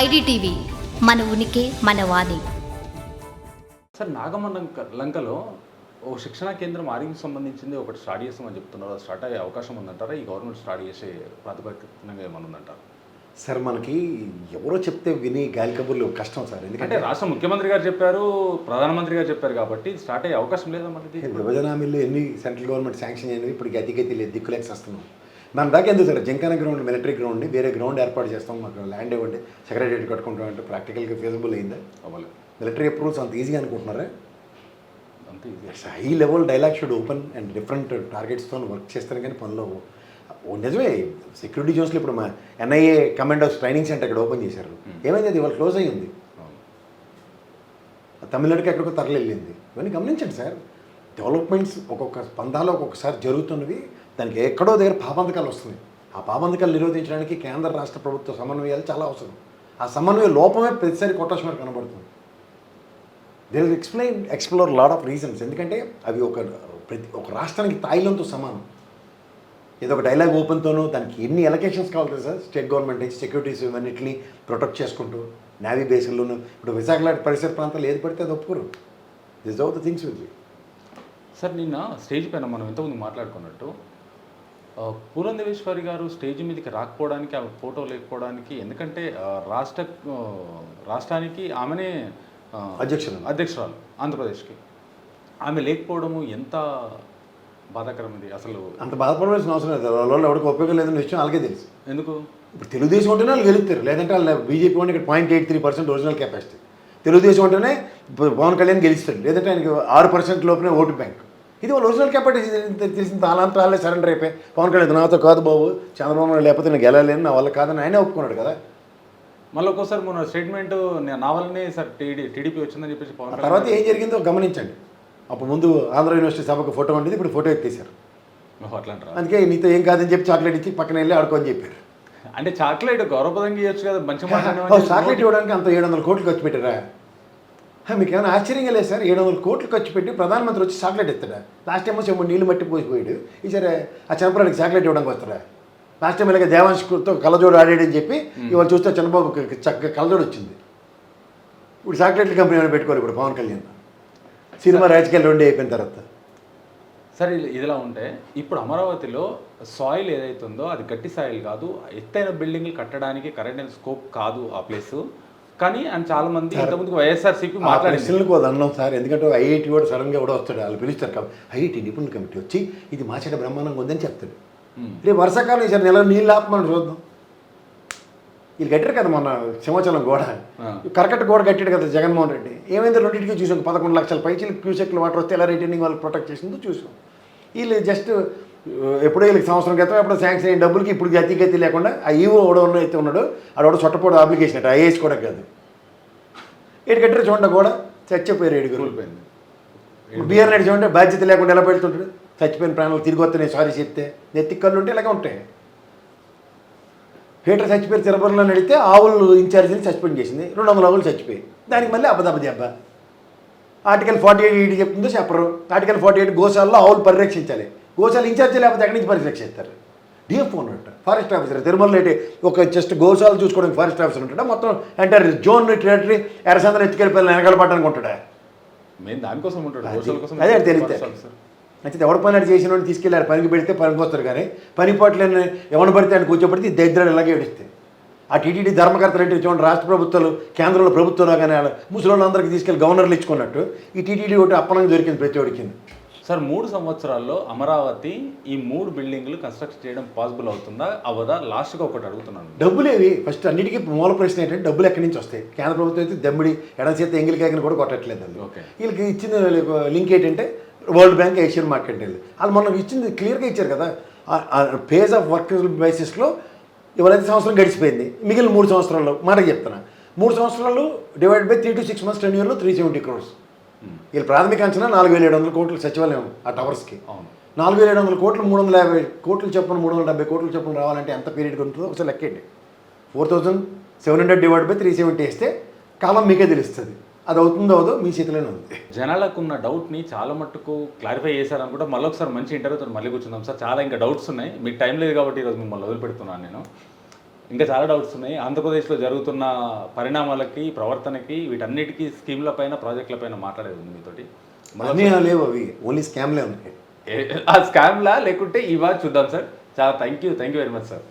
IDTV మన ఉనికి మన వాణి. సార్ నాగమ్మ లంక లంకలో ఓ శిక్షణ కేంద్రం ఆరోగ్యం సంబంధించింది ఒకటి స్టార్ట్ చేస్తామని చెప్తున్నారు. స్టార్ట్ అయ్యే అవకాశం ఉందంటారా? ఈ గవర్నమెంట్ స్టార్ట్ చేసే ప్రాతిపదికనంగా ఏమైనా ఉందంటారా? సార్ మనకి ఎవరో చెప్తే విని గాలి కబుర్లు కష్టం సార్. అంటే ఎందుకంటే రాష్ట్ర ముఖ్యమంత్రి గారు చెప్పారు ప్రధానమంత్రి గారు చెప్పారు కాబట్టి స్టార్ట్ అయ్యే అవకాశం లేదా మనకి? విభజన హామీలు ఎన్ని సెంట్రల్ గవర్నమెంట్ శాంక్షన్ అయినవి ఇప్పుడు గతిగతి లేదు దిక్కులేక వస్తున్నాం. మన దాకా ఎందుకు సార్ జంకాన గ్రౌండ్ మిలిటరీ గ్రౌండ్ వేరే గ్రౌండ్ ఏర్పాటు చేస్తాం మాకు ల్యాండ్ ఇవ్వండి సెక్రటరీ కట్టుకుంటాం అంటే ప్రాక్టికల్గా ఫీజబుల్ అయిందా? అవ్వలేదు. మిలిటరీ అప్రూవల్స్ అంత ఈజీగా అనుకుంటున్నారా? అంతే ఇది high level dialogue should open and different టార్గెట్స్తో work చేస్తారు కానీ పనిలో నిజమే సెక్యూరిటీ జోన్స్లో ఇప్పుడు మా ఎన్ఐఏ కమాండోస్ ట్రైనింగ్ సెంటర్ ఇక్కడ ఓపెన్ చేశారు. ఏమైంది అది? ఇవాళ క్లోజ్ అయ్యింది. తమిళనాడుకి ఎక్కడికో తరలి వెళ్ళింది. ఇవన్నీ గమనించండి సార్. డెవలప్మెంట్స్ ఒక్కొక్క స్పందాలు ఒక్కొక్కసారి జరుగుతున్నవి. దానికి ఎక్కడో దగ్గర పాబంధకాలు వస్తున్నాయి. ఆ పాబంధకాలు నిరోధించడానికి కేంద్ర రాష్ట్ర ప్రభుత్వ సమన్వయాలు చాలా అవసరం. ఆ సమన్వయ లోపమే ప్రతిసారి కొట్టేషన్ మనకు కనబడుతుంది. They will explain explore lot of reasons ఎందుకంటే అవి ఒక ప్రతి ఒక రాష్ట్రానికి తాయిలంతో సమానం. ఏదో ఒక డైలాగ్ ఓపెన్తోనూ దానికి ఎన్ని ఎలకేషన్స్ కావాలి సార్ స్టేట్ గవర్నమెంట్ నుంచి సెక్యూరిటీస్ ఇవన్నిటిని ప్రొటెక్ట్ చేసుకుంటూ నేవీ బేస్లోను ఇప్పుడు విశాఖ లాంటి పరిసర ప్రాంతాలు ఏది పడితే అది ఒప్పుకోరు. This all the things will be sir నిన్న స్టేజ్ పైన మనం ఇంతకుముందు మాట్లాడుకున్నట్టు ఆ, పూరందేవేశ్వరి గారు స్టేజ్ మీదకి రాకపోవడానికి ఆమె ఫోటో లేకపోవడానికి ఎందుకంటే రాష్ట్ర రాష్ట్రానికి ఆమెనే ఆ, అధ్యక్షులు. అధ్యక్షురాలు ఆంధ్రప్రదేశ్కి. ఆమె లేకపోవడము ఎంత బాధాకరం ఇది అసలు? అంత బాధపడవలసిన అవసరం లేదు. వాళ్ళ ఎవరికి ఉపయోగం లేదన్న విషయం వాళ్ళకే తెలుసు. ఎందుకు? ఇప్పుడు తెలుగుదేశం ఉంటేనే వాళ్ళు గెలుస్తారు. లేదంటే వాళ్ళ బీజేపీ ఉంటే ఇక్కడ point eight three percent original capacity Telugudesam ఉంటేనే పవన్ కళ్యాణ్ గెలుస్తాడు. లేదంటే ఆయనకి ఆరు పర్సెంట్ లోపలే ఓటు బ్యాంక్. ఇది వాళ్ళ ఒరిజినల్ కెపాసిటీ తెలిసిన తాళంతా వాళ్ళే సరెండర్ అయిపోయి పవన్ కళ్యాణ్ నాతో కాదు బాబు. చంద్రబాబు నాయుడు లేకపోతే నేను గెలలేను నా వల్ల కాదని ఆయనే ఒప్పుకున్నాడు కదా. మళ్ళీ ఒక్కోసారి మన స్టేట్మెంట్ నా వల్లనే సార్ టీడీ టీడీపీ వచ్చిందని చెప్పేసి పవన్ తర్వాత ఏం జరిగిందో గమనించండి. అప్పుడు ముందు ఆంధ్ర యూనివర్సిటీ సభకు ఫోటో ఉండేది ఇప్పుడు ఫోటో ఎత్తేసారు అందుకే నీతో ఏం కాదని చెప్పి చాక్లెట్ ఇచ్చి పక్కన వెళ్ళి ఆడుకోని చెప్పారు. అంటే చాక్లెట్ గౌరవపదంగా ఇవ్వచ్చు కదా మంచి చాక్లెట్ ఇవ్వడానికి అంత ఏడు వందల కోట్లు ఖర్చు పెట్టారా? మీకు ఏమైనా ఆశ్చర్యంగా లేదు సార్? ఏడు వందల కోట్లు ఖర్చు పెట్టి ప్రధానమంత్రి వచ్చి చాక్లెట్ ఎత్తాడా? లాస్ట్ టైం వచ్చి నీళ్ళు మట్టి పోసిపోయాడు ఈసారి ఆ చంద్రబాబుకి చాక్లెట్ ఇవ్వడానికి వస్తారా లాస్ట్ టైం ఇలాగ దేవాంశతో కళ్ళజోడు ఆడాడని చెప్పి ఇవాళ చూస్తే చంద్రబాబు చక్కగా కళ్ళజోడు వచ్చింది. ఇప్పుడు చాక్లెట్ల కంపెనీ ఏమైనా పెట్టుకోవాలి ఇప్పుడు పవన్ కళ్యాణ్. సినిమా రాజకీయాలు రెండే అయిపోయిన తర్వాత. సరే ఇది- ఇదిలా ఉంటే ఇప్పుడు అమరావతిలో సాయిల్ ఏదైతే ఉందో అది గట్టి సాయిల్ కాదు. ఎత్తైన బిల్డింగ్లు కట్టడానికి కరెంట్ స్కోప్ కాదు ఆ ప్లేస్. కానీ అని చాలా మంది ఇంతకుముందు వైఎస్ఆర్సీపీ ప్రశ్నలకు అది అన్నాం సార్. ఎందుకంటే ఐఐటి కూడా సడన్గా కూడా వస్తాడు. వాళ్ళు పిలుస్తారు కాబట్టి ఐఐటి నిపుణుల కమిటీ వచ్చి ఇది మా చెడ్డ బ్రహ్మాండంగా ఉందని చెప్తాడు. రేపు వర్షాకాలం ఈసారి నెల నీళ్ళు ఆపమని చూద్దాం. వీళ్ళు కట్టారు కదా మన సింహాచలం గోడ. కరకట్ట గోడ కట్టాడు కదా జగన్మోహన్ రెడ్డి. ఏమైంది రెండింటికి చూసాం. పదకొండు లక్షల పైచీలు క్యూసెక్లు వాటర్ వస్తే ఎలా రిటర్నింగ్ వాళ్ళు ప్రొటెక్ట్ చేసిందో చూసాం. వీళ్ళు జస్ట్ ఎప్పుడో వీళ్ళకి సంవత్సరం క్రితం ఎప్పుడో శాంక్షన్ అయిన డబ్బులకి ఇప్పుడు గతి గతి లేకుండా ఆ ఈవో ఎవడో అయితే ఉన్నాడు ఆడోడు చొట్టపోడు అప్లికేషన్ అట ఐఏఎస్ కూడా కాదు. ఏడు కట్టారు చూడండి కూడా చచ్చిపోయారు ఏడుగురు. కూలిపోయింది. బిఆర్ నాయుడు చూడండి బాధ్యత లేకుండా ఎలా పెడుతుంటాడు? చచ్చిపోయిన ప్రాణాలు తిరిగి వస్తున్నాయి సారీ చెప్తే. నెత్తి కళ్ళు ఉంటే ఇలాగే ఉంటాయి. పీటర్ చచ్చిపోయి తిరుపతిలో నడితే ఆవులు ఇన్ఛార్జిని సస్పెండ్ చేసింది రెండు వందల ఆవులు చచ్చిపోయాయి. దానికి మళ్ళీ అబద్ధ దెబ్బ ఆర్టికల్ ఫార్టీ ఎయిట్ చెప్తుందో చెప్పరు. ఆర్టికల్ ఫార్టీ ఎయిట్ గోశాలలో ఆవులు పరిరక్షించాలి. గోశాల ఇన్ఛార్జి లేకపోతే ఎక్కడి నుంచి పరిరక్షిస్తారు డిఎఫ్ ఉన్నట్టు ఫారెస్ట్ ఆఫీసర్ తిరుమలలో ఏంటి ఒక జస్ట్ గోశాల చూసుకోవడానికి ఫారెస్ట్ ఆఫీసర్ ఉంటాడా? మొత్తం ఎంటర్ జోన్ టెరిటరీ ఎర్రసందరం ఎత్తుకెళ్ళిపోయిన వెనకాల పట్టడానికి ఉంటాడా? మేము దానికోసం ఉంటాడు. అది- గోశాల కోసం అదే తెలియదు. అయితే ఎవడ పని చేసిన వాడిని తీసుకెళ్ళారు పనికి పెడితే పనికి వస్తారు కానీ పని పాటలు ఎవరిని పడితే ఆయన కూర్చోబెడితే దరిద్రాలు ఇలాగే ఏడుస్తాయి. ఆ టీటీడీ ధర్మకర్తలు అంటే చూడండి రాష్ట్ర ప్రభుత్వాలు కేంద్రంలో ప్రభుత్వంలో కానీ ముసలిళ్ళందరికీ తీసుకెళ్ళి గవర్నర్లు ఇచ్చుకున్నట్టు ఈ టీటీడీ ఒకటి అప్పనంగా దొరికింది ప్రతి ఒడికి సార్ మూడు సంవత్సరాల్లో అమరావతి ఈ మూడు బిల్డింగ్లు కన్స్ట్రక్ట్ చేయడం పాసిబుల్ అవుతుందా? అవదా? లాస్ట్గా ఒకటి అడుగుతున్నాను. డబ్బులేవి. ఫస్ట్ అన్నిటికీ మూల ప్రశ్న ఏంటంటే డబ్బులు ఎక్కడి నుంచి వస్తాయి? కేంద్ర ప్రభుత్వం అయితే దమ్మిడి ఎడం చేత ఎంగిలి కేకని కూడా కొట్టట్లేదు అది ఓకే. వీళ్ళకి ఇచ్చిన లింక్ ఏంటంటే వరల్డ్ బ్యాంక్ ఏషియన్ మార్కెట్ వెళ్ళి వాళ్ళు మనం ఇచ్చింది క్లియర్గా ఇచ్చారు కదా. పేజ్ ఆఫ్ వర్క్ బేసిస్లో ఇవాళైతే సంవత్సరం గడిచిపోయింది. మిగిలిన మూడు సంవత్సరాల్లో. మాట చెప్తున్నా. మూడు సంవత్సరాలు divide by three to six months ten ఇయర్లో త్రీ సెవెంటీ క్రోర్స్ వీళ్ళ ప్రాథమిక అంచనా నాలుగు వేల ఏడు వందల కోట్లు సచివాలయం ఆ టవర్స్కి. అవును. నాలుగు వేల ఏడు వందల కోట్లు మూడు వందల యాభై కోట్లు చొప్పున మూడు వందల డెబ్బై కోట్లు చొప్పున రావాలంటే ఎంత పీరియడ్ ఉంటుందో ఒకసారి లెక్కండి four thousand seven hundred divide by three seventy వేస్తే కాలం మీకే తెలుస్తుంది. అది అవుతుందో అవుదో మీ చేతిలోనే ఉంది. జనాలకు ఉన్న డౌట్ని చాలా మట్టుకు క్లారిఫై చేశారనుకుంటే మళ్ళీ ఒకసారి మంచి ఇంటర్వ్యూతో మళ్ళీ కూర్చుందాం. సార్ చాలా ఇంకా డౌట్స్ ఉన్నాయి. మీకు టైం లేదు కాబట్టి ఈరోజు మిమ్మల్ని వదిలిపెడుతున్నాను నేను. ఇంకా చాలా డౌట్స్ ఉన్నాయి. ఆంధ్రప్రదేశ్లో జరుగుతున్న పరిణామాలకి ప్రవర్తనకి వీటన్నిటికీ స్కీమ్ల పైన ప్రాజెక్టుల పైన మాట్లాడేది ఉంది మీతోటి. లేవు అవి. ఓన్లీ స్కామ్లే ఉన్నాయి. ఆ స్కామ్లా లేకుంటే ఇవా చూద్దాం సార్. చాలా thank you thank you very much sir.